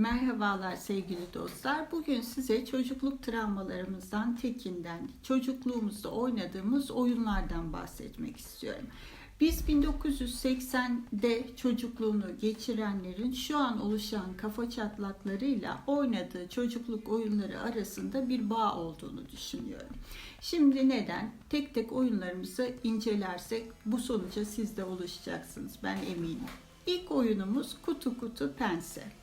Merhabalar sevgili dostlar. Bugün size çocukluk travmalarımızdan tekinden, çocukluğumuzda oynadığımız oyunlardan bahsetmek istiyorum. Biz 1980'de çocukluğunu geçirenlerin şu an oluşan kafa çatlaklarıyla oynadığı çocukluk oyunları arasında bir bağ olduğunu düşünüyorum. Şimdi neden? Tek tek oyunlarımızı incelersek bu sonuca siz de ulaşacaksınız ben eminim. İlk oyunumuz kutu kutu pense.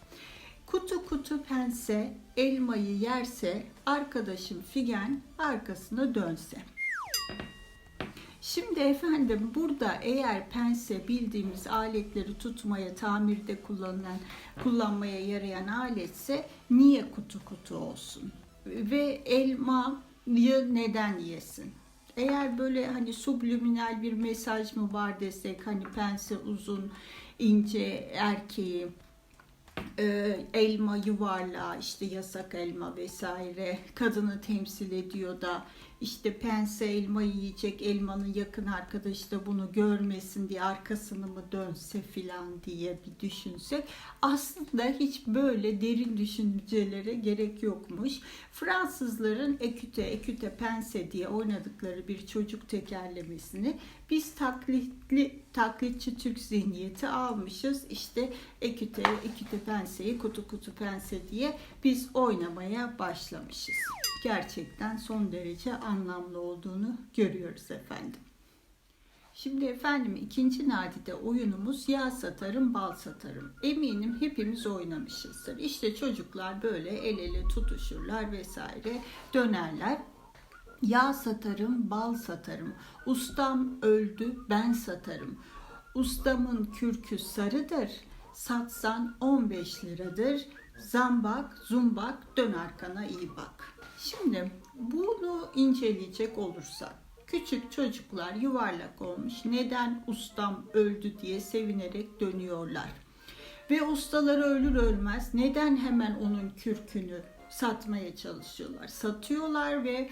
Kutu kutu pense elmayı yerse arkadaşım Figen arkasına dönse. Şimdi efendim burada eğer pense bildiğimiz aletleri tutmaya, tamirde kullanılan, kullanmaya yarayan aletse niye kutu kutu olsun? Ve elmayı neden yesin? Eğer böyle hani subliminal bir mesaj mı var desek hani pense uzun, ince erkeği e, elma yuvarlağı işte yasak elma vesaire kadını temsil ediyor da işte pense elma yiyecek elmanın yakın arkadaşı da bunu görmesin diye arkasını mı dönse filan diye bir düşünsek aslında hiç böyle derin düşüncelere gerek yokmuş. Fransızların eküte eküte pense diye oynadıkları bir çocuk tekerlemesini biz taklitli taklitçi Türk zihniyeti almışız. İşte eküte eküte penseyi kutu kutu pense diye biz oynamaya başlamışız gerçekten son derece anlamlı olduğunu görüyoruz efendim. Şimdi efendim ikinci nadide oyunumuz yağ satarım bal satarım. Eminim hepimiz oynamışızdır. İşte çocuklar böyle el ele tutuşurlar vesaire dönerler. Yağ satarım, bal satarım. Ustam öldü, ben satarım. Ustamın kürkü sarıdır. Satsan 15 liradır. Zambak, zumbak, dön arkana iyi bak. Şimdi bunu inceleyecek olursak küçük çocuklar yuvarlak olmuş. Neden ustam öldü diye sevinerek dönüyorlar. Ve ustaları ölür ölmez neden hemen onun kürkünü satmaya çalışıyorlar. Satıyorlar ve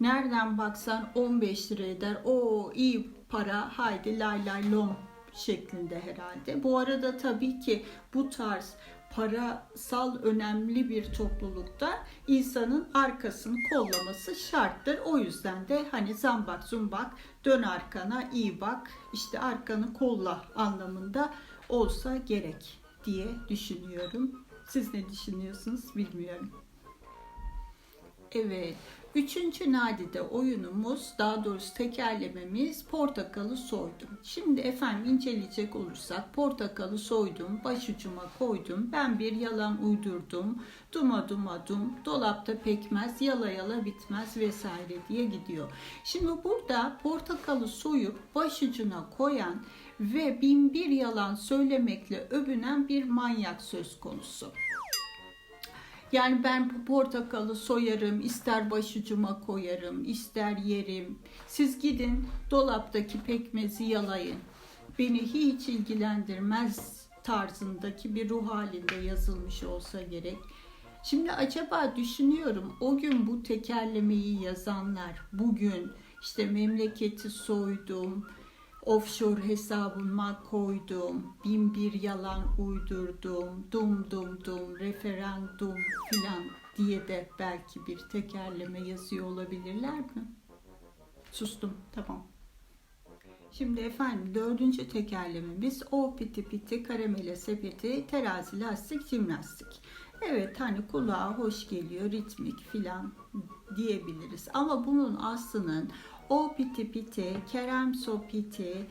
nereden baksan 15 lira eder. O iyi para haydi lay lay lom şeklinde herhalde. Bu arada tabii ki bu tarz parasal önemli bir toplulukta insanın arkasını kollaması şarttır. O yüzden de hani zambak zumbak dön arkana iyi bak işte arkanı kolla anlamında olsa gerek diye düşünüyorum. Siz ne düşünüyorsunuz bilmiyorum. Evet. Üçüncü nadide oyunumuz, daha doğrusu tekerlememiz portakalı soydum. Şimdi efendim inceleyecek olursak portakalı soydum, başucuma koydum, ben bir yalan uydurdum, duma duma dum, dolapta pekmez, yala yala bitmez vesaire diye gidiyor. Şimdi burada portakalı soyup başucuna koyan ve bin bir yalan söylemekle övünen bir manyak söz konusu. Yani ben bu portakalı soyarım, ister başucuma koyarım, ister yerim. Siz gidin dolaptaki pekmezi yalayın. Beni hiç ilgilendirmez tarzındaki bir ruh halinde yazılmış olsa gerek. Şimdi acaba düşünüyorum o gün bu tekerlemeyi yazanlar bugün işte memleketi soydum, offshore hesabıma koydum, bin bir yalan uydurdum, dum dum dum, referandum filan diye de belki bir tekerleme yazıyor olabilirler mi? Sustum, tamam. Şimdi efendim dördüncü tekerlememiz o piti piti karamele sepeti terazi lastik jimnastik. Evet hani kulağa hoş geliyor ritmik filan diyebiliriz. Ama bunun aslının o piti kerem so piti,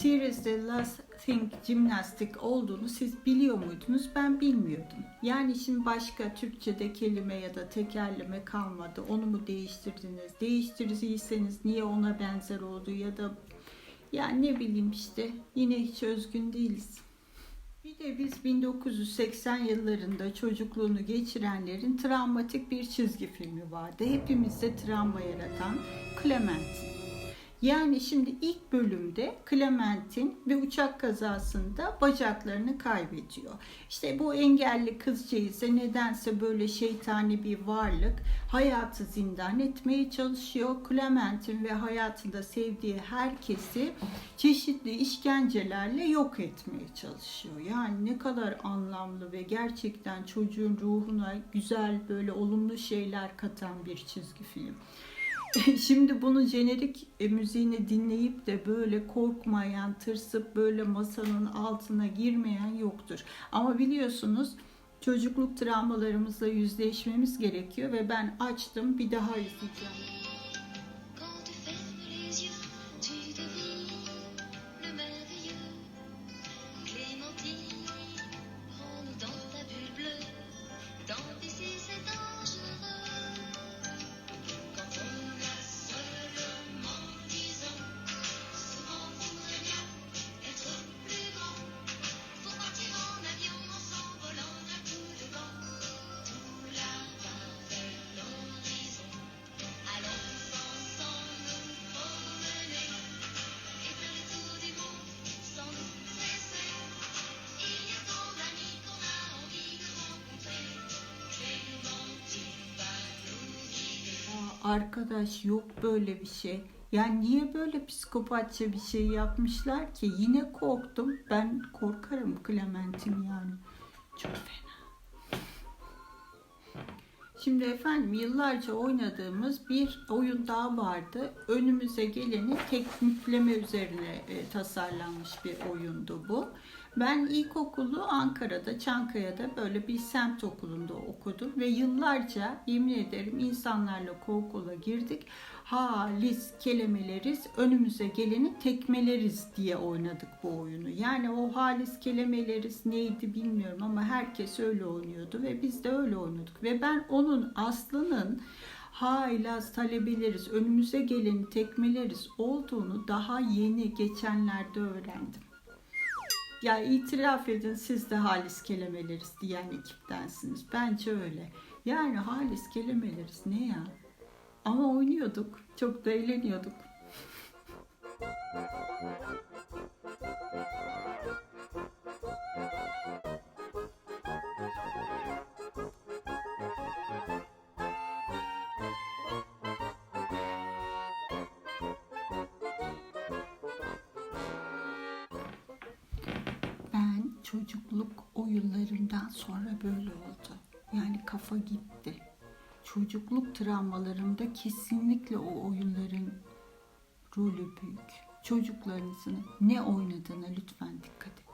Tear is the last thing gymnastic olduğunu siz biliyor muydunuz? Ben bilmiyordum. Yani şimdi başka Türkçe'de kelime ya da tekerleme kalmadı. Onu mu değiştirdiniz? Değiştirdiyseniz niye ona benzer oldu ya da yani ne bileyim işte yine hiç özgün değiliz. Bir de biz 1980 yıllarında çocukluğunu geçirenlerin travmatik bir çizgi filmi vardı. Hepimizde travma yaratan Clementine. Yani şimdi ilk bölümde Clementine ve uçak kazasında bacaklarını kaybediyor. İşte bu engelli kızcağızı nedense böyle şeytani bir varlık hayatı zindan etmeye çalışıyor. Clementine ve hayatında sevdiği herkesi çeşitli işkencelerle yok etmeye çalışıyor. Yani ne kadar anlamlı ve gerçekten çocuğun ruhuna güzel böyle olumlu şeyler katan bir çizgi film. Şimdi bunu jenerik e, müziğini dinleyip de böyle korkmayan, tırsıp böyle masanın altına girmeyen yoktur. Ama biliyorsunuz çocukluk travmalarımızla yüzleşmemiz gerekiyor ve ben açtım bir daha izleyeceğim. Arkadaş yok böyle bir şey. Yani niye böyle psikopatça bir şey yapmışlar ki? Yine korktum. Ben korkarım Clementine yani. Çok fena. Şimdi efendim yıllarca oynadığımız bir oyun daha vardı. Önümüze geleni teknikleme üzerine e, tasarlanmış bir oyundu bu. Ben ilkokulu Ankara'da, Çankaya'da böyle bir semt okulunda okudum ve yıllarca yemin ederim insanlarla korkula girdik. Halis kelimeleriz, önümüze geleni tekmeleriz diye oynadık bu oyunu. Yani o halis kelimeleriz neydi bilmiyorum ama herkes öyle oynuyordu ve biz de öyle oynuyorduk. Ve ben onun aslının haylaz talebeleriz, önümüze geleni tekmeleriz olduğunu daha yeni geçenlerde öğrendim. Ya itiraf edin siz de halis kelimeleriz diyen ekiptensiniz. Bence öyle. Yani halis kelimeleriz ne ya? Ama oynuyorduk. Çok da eğleniyorduk. Ben çocukluk oyunlarından sonra böyle oldu. Yani kafa gitti. Çocukluk travmalarımda kesinlikle o oyunların rolü büyük. Çocuklarınızın ne oynadığına lütfen dikkat edin.